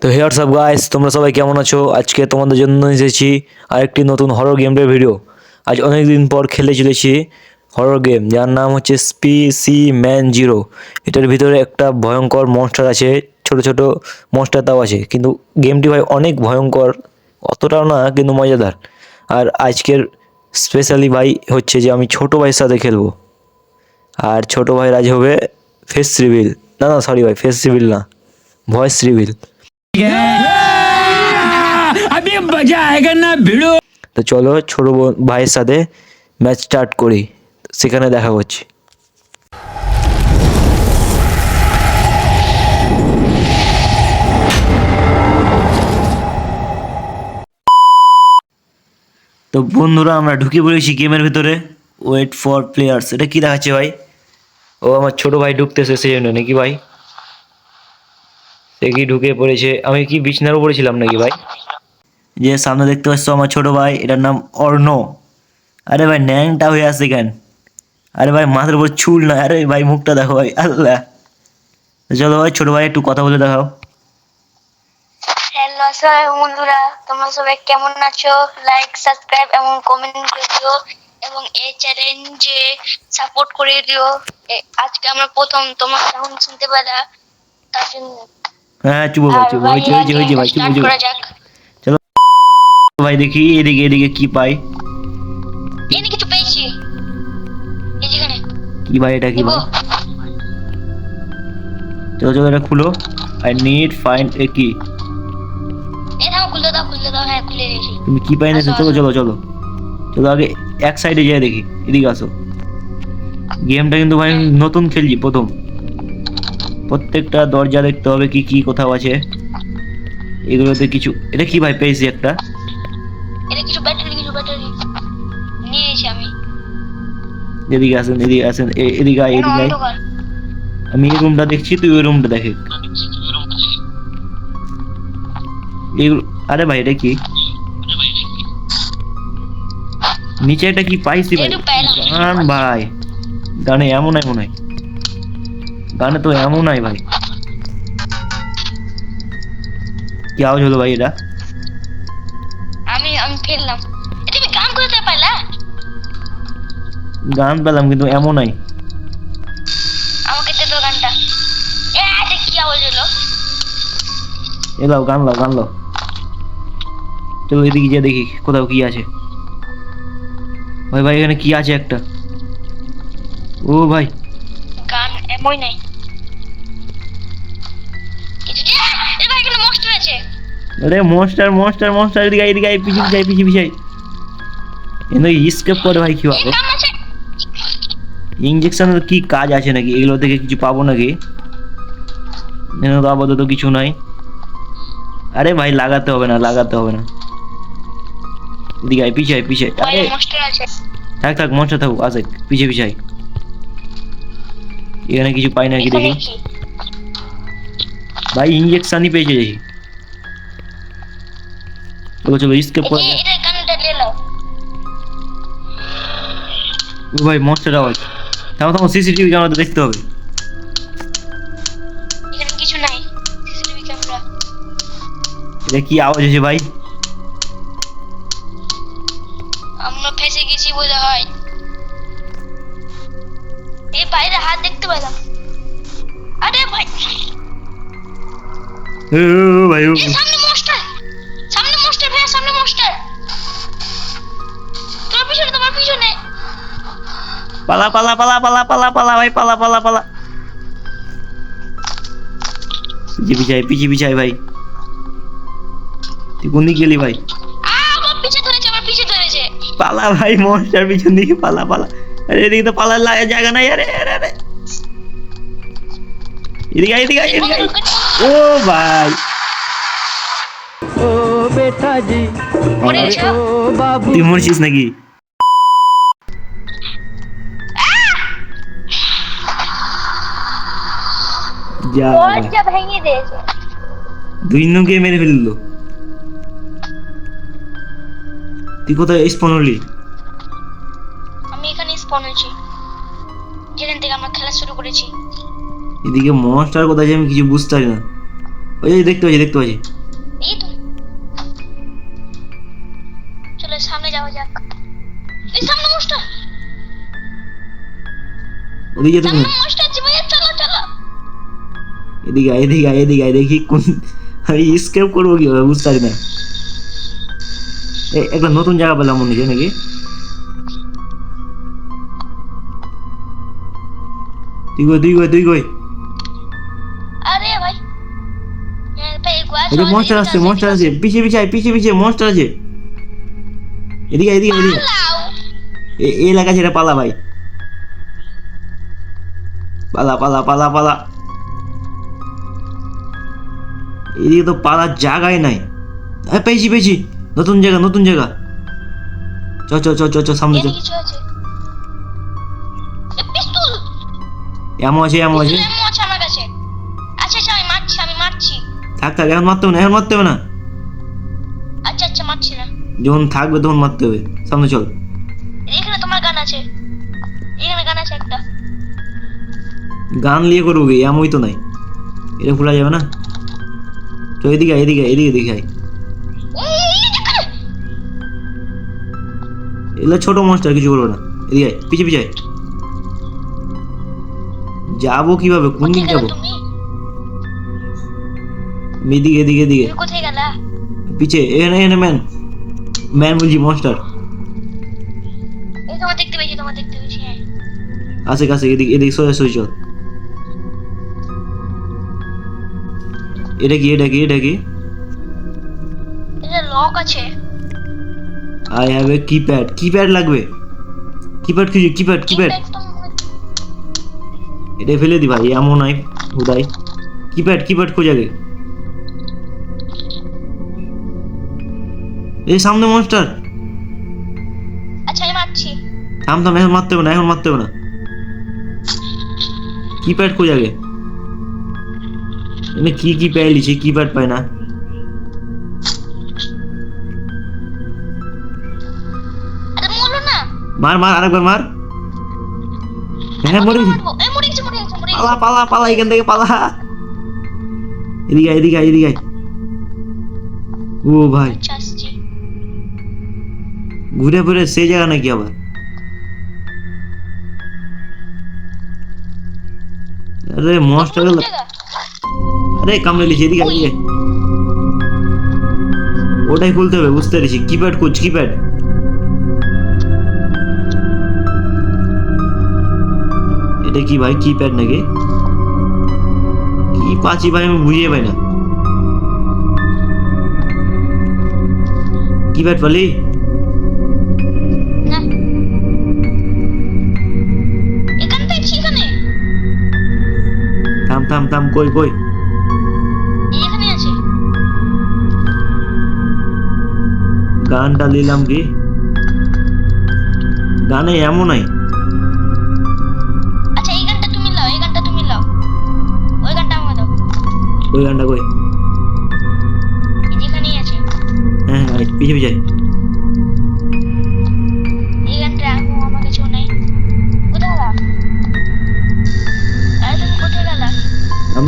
তো হেয়ার সব গাইস, তোমরা সবাই কেমন আছো? আজকে তোমাদের জন্য এসেছি আরেকটি নতুন হরর গেমের ভিডিও আজ অনেক দিন পর খেলে চলেছি হরর গেম যার নাম হচ্ছে স্পি সি ম্যান জিরো এটার ভিতরে একটা ভয়ঙ্কর মনস্টার আছে, ছোট ছোট মনস্টার তাও আছে, কিন্তু গেমটি ভাই অনেক ভয়ঙ্কর, অতটাও না, কিন্তু মজাদার। আর আজকের স্পেশালি ভাই হচ্ছে যে আমি ছোট ভাইয়ের সাথে খেলব। আর ছোট ভাইয়ের আজ হবে ফেস রিভিল না না সরি ভাই ফেস রিভিল না ভয়েস রিভিল আমি মজা আয়গা না ভিড়ো তো চলো ছোট ভাইয়ের সাথে ম্যাচ স্টার্ট করি সেখানে দেখা করছি তো বন্ধুরা আমরা ঢুকে পড়েছি গেমের ভিতরে ওয়েট ফর প্লেয়ার্স এটা কি দেখাচ্ছে ভাই? ও আমার ছোট ভাই ঢুকতেছে সেই জন্য। নাকি ভাই? কি ঢুকে পড়েছে? আমি কি বিছনার উপরে ছিলাম নাকি ভাই? যে সামনে দেখতে পাচ্ছ আমার ছোট ভাই এটার নাম অর্ণ। আরে ভাই ন্যাংটা হয়ে আসছে কেন? আরে ভাই মাথার উপর চুল না আরে ভাই মুখটা দেখো ভাই আল্লাহ। চলো ভাই ছোট ভাই একটু কথা বলে দেখাও। হ্যালো আসসালাম বন্ধুরা তোমরা সবাই কেমন আছো? লাইক সাবস্ক্রাইব এবং কমেন্ট করে দিও। এবং এই চ্যালেঞ্জে সাপোর্ট করে দিও। এ- আজকে আমরা প্রথম তোমার সাউন্ড শুনতে পেলা। তার জন্য হ্যাঁ চুপ ভাই ভাই, হয়েছে হয়েছে হয়েছে ভাই চুপ start চুপ করা যাক। ভাই দেখি এদিকে এদিকে কি পাই। এনে কিছু পেয়েছি। কি ভাই এটা কি ভাই? চলো চলো এটা খুলো। আই নিড ফাইন্ড এ কি হ্যাঁ তুমি কি পাই না চলো চলো চলো। চলো আগে এক সাইডে যাই দেখি। এদিকে আসো। গেমটা কিন্তু ভাই নতুন খেলছি প্রথম। প্রত্যেকটা দরজা দেখতে হবে কি কি কোথাও আছে। এগুলোতে কিছু এটা কি ভাই পেয়েছি একটা? এটা কিছু ব্যাটারি কিছু ব্যাটারি নিয়ে এসেছি আমি। এদিকে আসেন এদিকে আসেন এদিকে আয় এদিকে আয়। আমি এই রুমটা দেখছি তুই ওই রুমটা দেখে। আরে ভাই এটা কি? নিচে এটা কি পাইছি ভাই? গান ভাই। গানে এমন এমন হয়। গানে তো এমন হয় ভাই। কি আওয়াজ হলো ভাই এটা? আমি আমি ফেললাম। এটা আমি গান করতে পারলা গান পেলাম কিন্তু এমন নাই। আমাকে দে গানটা। এ এটা কি আওয়াজ হলো? এ লাও গান লাও গান লাও। চলো এদিকে গিয়ে দেখি কোথাও কি আছে। ভাই ভাই এখানে কি আছে একটা? ও ভাই। গান এমনই নাই। এখানে মস্টার আছে। আরে মনস্টার মনস্টার মনস্টার এদিকে এদিকে আয়, পিছিয়ে পিছিয়ে আয়। এদিকে স্কেপ করে ভাই কি হবে ইঞ্জেকশনের কি কাজ আছে নাকি? এগুলো থেকে কিছু পাবো নাকি? আপাতত কিছু নাই। আরে ভাই লাগাতে হবে না লাগাতে হবে না। এদিকে আয় পিছিয়ে পিছিয়ে আরে থাক থাক মনস্টার থাকুক আসে পিছিয়ে পিছিয়ে এখানে কিছু পাই নাকি দেখি? ভাই এই করে যে এটা গানটা নিয়ে নাও। ও ভাই মনস্টার আওয়াজ। থামো থামো সিসিটিভি ক্যামেরাতে দেখতে হবে। ক্যামেরা এটা কি আওয়াজ হয়েছে ভাই? ভাই সামনে মস্টার সামনে মস্টার ভাই সামনে মস্টার তোমার পিছনে তোমার পিছনে! পালা পালা পালা পালা পালা পালা ভাই পালা পালা পালা। পিছিয়ে পিছাই পিছিয়ে পিছাই ভাই। তুই কোন দিকে গেলি ভাই? আমার পিছে ধরেছে আমার পিছে ধরেছে। পালা ভাই মনস্টার পিছন দিকে পালা পালা। আরে এদিকে তো পালার লাগা জায়গা নাই আরে আরে আরে। এদিকে আয়, এদিকে এদিকে আয়। ও ভাই। মরে গেছে তুই মরছিস নাকি? দুই নুকে মেরে ফেলল। তুই কোথায় স্পন হলি? আমি এখানে স্পন হয়েছি। যেখান থেকে আমরা খেলা শুরু করেছি। এদিকে মনস্টার কোথায় আমি কিছু বুঝতে পারি না। ওই যে দেখতে পাচ্ছি দেখতে পাচ্ছি। চলো সামনে যাওয়া যাক। এই সামনে ওদিকে আছে ভাইয়া চলো চলো। এদিকে আয়, এদিকে আয়, এদিকে আয়, দেখি কোন আমি স্কেপ করব কি হবে বুঝতে পারি না। একটা নতুন জায়গা পেলাম মনে হচ্ছে নাকি? তুই কই তুই কই তুই কই? যে মনস্টার আসছে মনস্টার আছে পিছে পিছে পিছে পিছে মনস্টার আছে। এদিকে এদিকে এদিকে। এ- এই এলাকা ছেড়ে পালা ভাই। পালা পালা পালা পালা। এদিকে তো পালার জায়গায় নাই। হ্যাঁ পেয়েছি পেয়েছি। নতুন জায়গা নতুন জায়গা। চ চ চ চ চ সামনে চ। এদিকে এমন আছে। এমন আছে থাক থাক এখন মারতে হবে না এখন মারতে হবে না। আচ্ছা আচ্ছা মারছি না। যখন থাকবে তখন মারতে হবে। সামনে চল। এখানে তোমার গান আছে। এখানে গান আছে একটা। গান নিয়ে করব কি? এমনই তো নাই। এটা খোলা যাবে না? তো এদিকে এদিকে এদিকে দেখে আয়। এগুলো ছোট মনস্টার কিছু করবে না। এদিকে আয়, পিছে পিছে যাব কীভাবে? কোন গেলা যাব এদিকে এদিকে এদিকে কোথায় গেলা? পিছে এখানে এখানে ম্যান। ম্যান বলছি মনস্টার এই তোমার দেখতে পেয়েছি তোমার দেখতে পেয়েছি হ্যাঁ। আসে কাছে এদিকে এদিকে সোজা সোজা চল। এটা কি এটা কি এটা কি? এটা লক আছে। I have a keypad keypad লাগবে। কিপ্যাড খুঁজি কিপ্যাড কিপ্যাড এটা ফেলে দি ভাই এমন নাই হুদাই। কিপ্যাড কিপ্যাড খোঁজ এই সামনে মনস্টার আচ্ছা আমি মারছি। থাম থাম এখন মারতে হবে না এখন মারতে হবে না। কিপ্যাড খোঁজ আগে? এনে কি কি প্যাড লিছি কিপ্যাড পায় না? মার মার আরেকবার মার। হ্যাঁ মরে পালা পালা পালা এখান থেকে পালা। এদিকে এদিকে এদিকে ও ভাই। ঘুরে ফিরে সেই জায়গা নাকি আবার? আরে মনস্টার গেল আরে কামড়ে লিছি এদিকে। এদিকে ওটাই খুলতে হবে, বুঝতে পেরেছি। কিপ্যাড কোচ কিপ্যাড এটা কি ভাই কিপ্যাড নাকি? কি পাচ্ছি ভাই, আমি বুঝিয়ে পাই না। কিপ্যাড পালি? থাম থাম কই কই? গানটা নিলাম কি? গানে এমন নাই। আচ্ছা এই গানটা তুমি লাও এই গানটা তুমি লাও। ওই গানটা আমাকে দাও। ওই গানটা কই? যেখানেই আছে। হ্যাঁ হ্যাঁ আয়,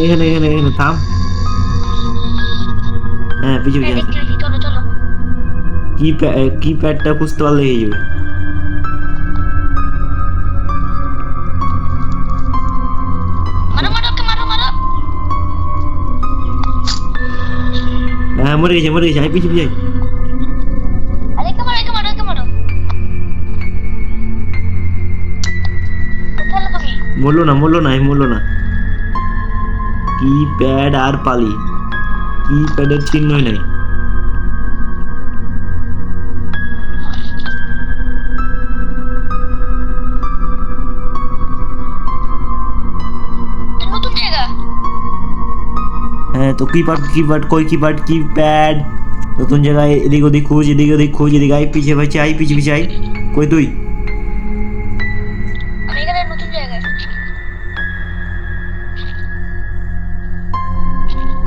আমি এখানে এখানে এখানে থাম। হ্যাঁ পিছে পিছে কি কি প্যাডটা খুঁজতে পারলে হয়ে যাবে? হ্যাঁ মরে গেছে মরে গেছে আয় পিছে পিছে মরলো না মরলো না আমি মরলো না। কি প্যাড আর পালি কি প্যাডের চিহ্নই নাই এটা নতুন জায়গা হ্যাঁ তো কি পার্ট কি পার্ট কই কি পার্ট কি প্যাড নতুন জায়গায় এদিক ওদিক খুঁজ এদিক ওদিক খুঁজ এদিকে আই পিছে পিছে আই পিছে পিছে আই কই তুই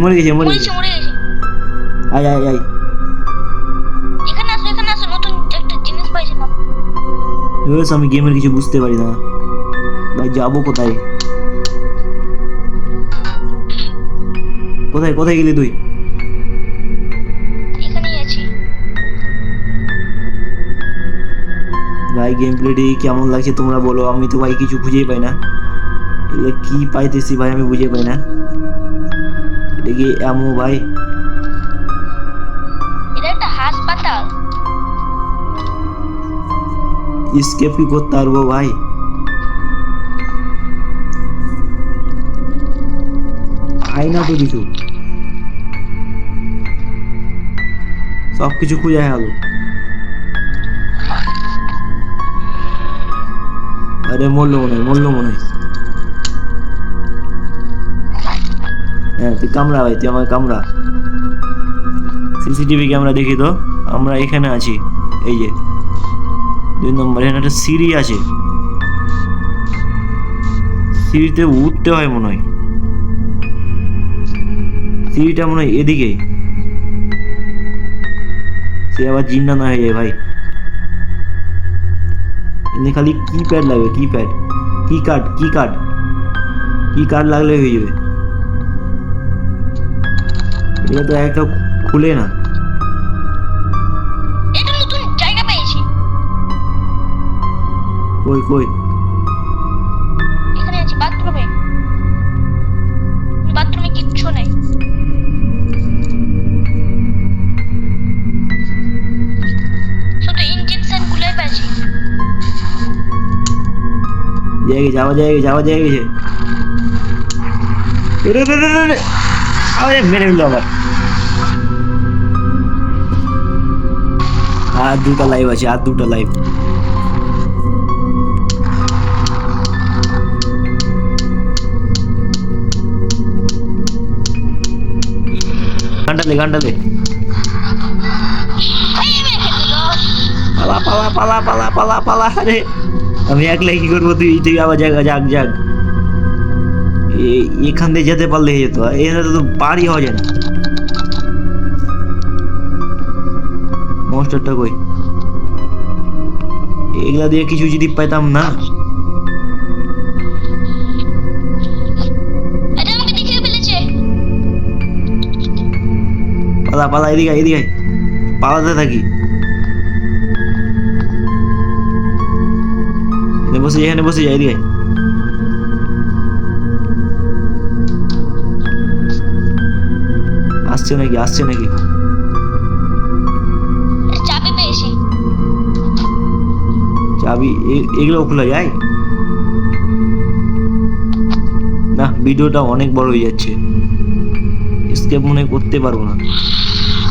মরে গেছে মরে গেছে। মরে গেছে। আয় আয় আয়। এখানে আসো এখানে আসো নতুন একটা জিনিস পাইছিলাম বেশ আমি গেমের কিছু বুঝতে পারি না। ভাই যাব কোথায়? কোথায় কোথায় গেলি তুই? ভাই গেম প্লেটি কেমন লাগছে তোমরা বলো? আমি তো ভাই কিছু খুঁজেই পাই না। এগুলো কি পাইতেছি ভাই আমি বুঝে পাই না। কি এমন ভাই। এটা একটা হাসপাতাল। স্কেপ কি করতে পারব ভাই? আই না তো কিছু। সব কিছু খুঁজে গেল আরে মরলো মনে হয় মরলো মনে হয়। হ্যাঁ তুই কামড়া ভাই, তুই আমার কামড়া। সিসিটিভি ক্যামেরা দেখি তো, আমরা এখানে আছি, এই যে। দুই নম্বর, এখানে একটা সিঁড়ি আছে। সিঁড়িতে উঠতে হয় মনে হয়। সিঁড়িটা মনে হয় এদিকে। সে আবার জিন্না না হয়ে যায় ভাই। এমনি খালি কি প্যাড লাগবে কি প্যাড কি কার্ড কি কার্ড কি কার্ড লাগলে হয়ে যাবে। এটা তো একটা খুলে না এটা নতুন জায়গা পেয়েছি কই কই এখানে আছি বাথরুমে বাথরুমে কিচ্ছু নেই শুধু ইনজেকশন গুলোই পাচ্ছি জায়গায় যাওয়া জায়গায় যাওয়া জায়গায় গেছে রে, রে, রে, রে, রে। আরে মেরে ফেলল আবার আর দুটো লাইভ আছে, আর দুটো লাইভ এই মেরে পালা পালা পালা পালা পালা পালা, আরে। আমি একলাই কি করব তুই? তুই আবার যাক যাক এ- এখান দিয়ে যেতে পারলে যেত। এখানে তো পারি হওয়া যায় না। মনস্টারটা কই? এগুলা দিয়ে কিছু যদি পাইতাম না। পালা পালা এদিকে এদিকে পালাতে থাকি। বসে যাই, এখানে বসে যাই এদিকে আসছে নাকি আসছে নাকি? চাবি এগুলো খোলা যায়? না ভিডিওটা অনেক বড় হয়ে যাচ্ছে। স্কেপ মনে করতে পারব না।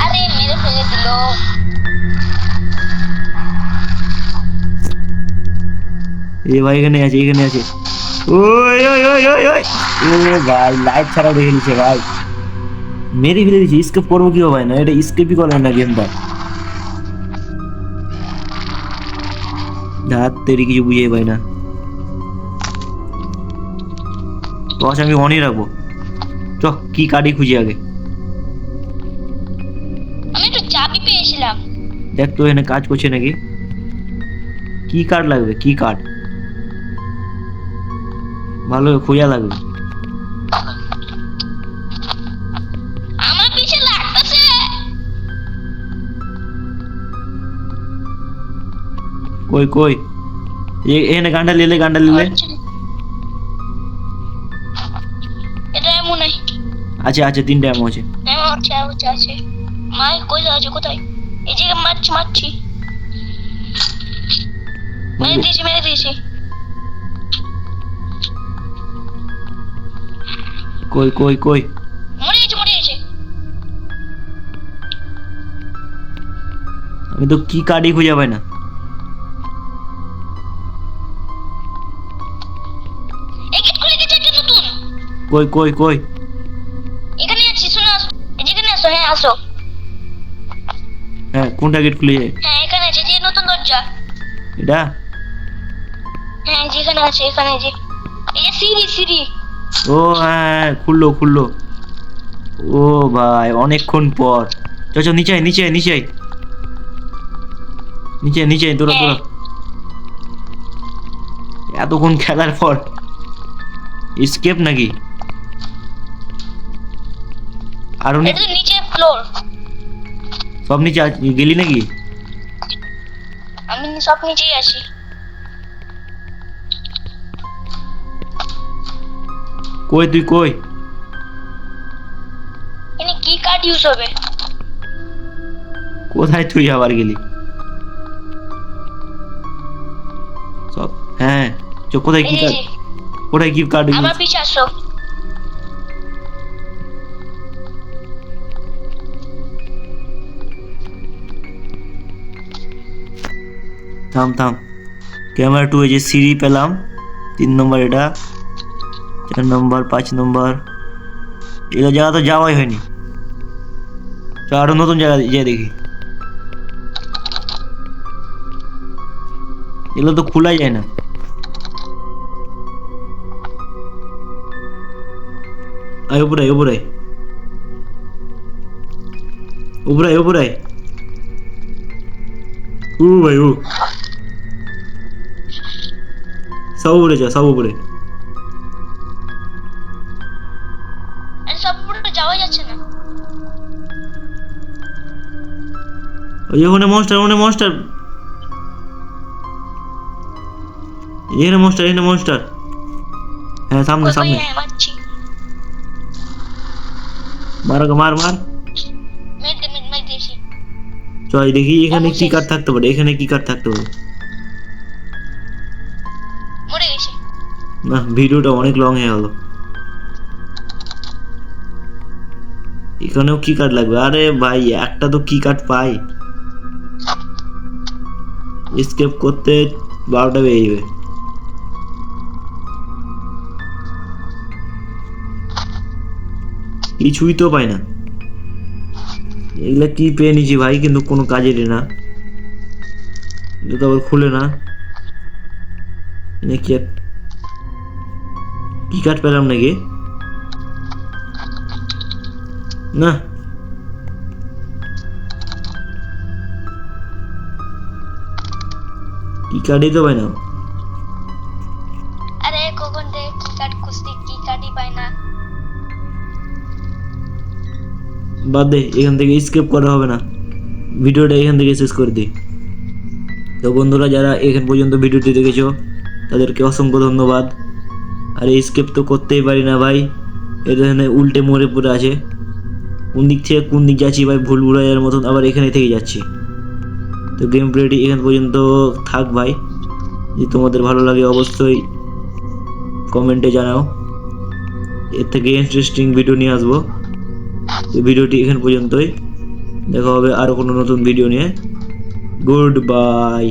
আরে মেরে ফেলে দিল। এ ভাই এখানে আছে এখানে আছে। ওই ওই ওই ওই ওই। এ ভাই লাইট ছাড়া দেখে নিচ্ছে ভাই। মেরে ফেলে দিচ্ছি স্কেপ করব কি ভাই? না এটা স্কেপই করে না গেমটা ধার তেরি কিছু বুঝেই পাই না। তো আচ্ছা আমি অনই রাখব। চ কি কার্ডই খুঁজি আগে? আমি একটু চাবি পেয়েছিলাম দেখ তো এখানে কাজ করছে নাকি? কি কার্ড লাগবে? কি কার্ড ভালো খোঁজা লাগবে। কই কই? এ- এখানে গান্ডা লিলে গান্ডা লিলে। এটা এমন নাই। আছে আছে তিনটা এমন আছে। এমন কই কোথায়? এই যে মেরে দিয়েছি মেরে দিয়েছি। কই কই কই? মরে গেছে মরে গেছে। আমি তো কি কার্ডই খুঁজে পাই না। কই কই কই? এখানে আছি শুনো এদিকে আসো হ্যাঁ আসো হ্যাঁ কোনটা গেট খুলে? হ্যাঁ এখানে আছে যে নতুন দরজা। এটা? হ্যাঁ যেখানে আছে এখানে যে এই যে সিঁড়ি সিঁড়ি। ও হ্যাঁ, হ্যাঁ খুললো খুললো। ও ভাই অনেকক্ষণ পর। চ চ নিচে আয় নিচে আয় নিচে আয়। নিচে নিচে আয় দৌড়া দৌড়া। এতক্ষণ খেলার পর। স্কেপ নাকি? আরও নি- এটা নিচে ফ্লোর সব নিচে গেলি নাকি? আমি সব নিচেই আছি। কই তুই কই? এখানে কি কার্ড ইউজ হবে? কোথায় তুই আবার গেলি? সব হ্যাঁ চ কোথায় কি কার্ড কোথায় কি কার্ড আমার পিছে আসো। থাম থাম। ক্যামেরা টু যে সিঁড়ি পেলাম তিন নম্বর এটা চার নম্বর পাঁচ নম্বর। এগুলো জায়গা তো যাওয়াই হয়নি। তো আরও নতুন জায়গা যেয়ে দেখি। এগুলো তো খোলাই যায় না। আয় উপরে আয়, উপরে। উপরে উপরে। ও ভাই ও সব উপরে যা সব উপরে আরে সব উপরে যাওয়া যাচ্ছে না ওই যে ওখানে মনস্টার ওখানে মনস্টার এখানে মনস্টার এখানে মনস্টার হ্যাঁ সামনে ওই, ওই, সামনে হ্যাঁ মারছি মার ওকে, মার মার মেট মেট মেট দিয়েছি চল দেখি এখানে কি কার্ড থাকতে পারে এখানে কি কার্ড থাকতে পারে ভিডিওটা অনেক লং হয়ে গেল। এখানেও কি কার্ড লাগবে? আরে ভাই, একটা তো কি কার্ড পাই? স্কেপ করতে বারোটা বেজে যাবে। কিছুই তো পাই না। এগুলা কি পেয়ে নিছি ভাই, কিন্তু কোনো কাজের না। এটা তো আবার খুলে না। এক- কি কাঠ পেলাম নাকি? না। কি কার্ডই তো পাই না। আরে কখন থেকে কি কার্ড খুঁজতে কি কার্ডই পাই না। বাদ দে এখান থেকে স্কেপ করা হবে না। ভিডিওটা এখান থেকে শেষ করে দিই তো বন্ধুরা যারা এখান পর্যন্ত ভিডিওটি দেখেছ তাদেরকে অসংখ্য ধন্যবাদ। আর স্কেপ তো করতেই পারি না ভাই। এখানে উল্টে মরে পড়ে আছে। কোন দিক থেকে কোন দিক যাচ্ছি ভাই, ভুল ভুলাইয়ার মতন আবার এখানে থেকে যাচ্ছি। তো গেম প্লেটি এখান পর্যন্ত থাক ভাই। যদি তোমাদের ভালো লাগে অবশ্যই কমেন্টে জানাও। এর থেকে ইন্টারেস্টিং ভিডিও নিয়ে আসব। তো ভিডিওটি এখান পর্যন্তই। দেখা হবে আরও কোনো নতুন ভিডিও নিয়ে। Good bye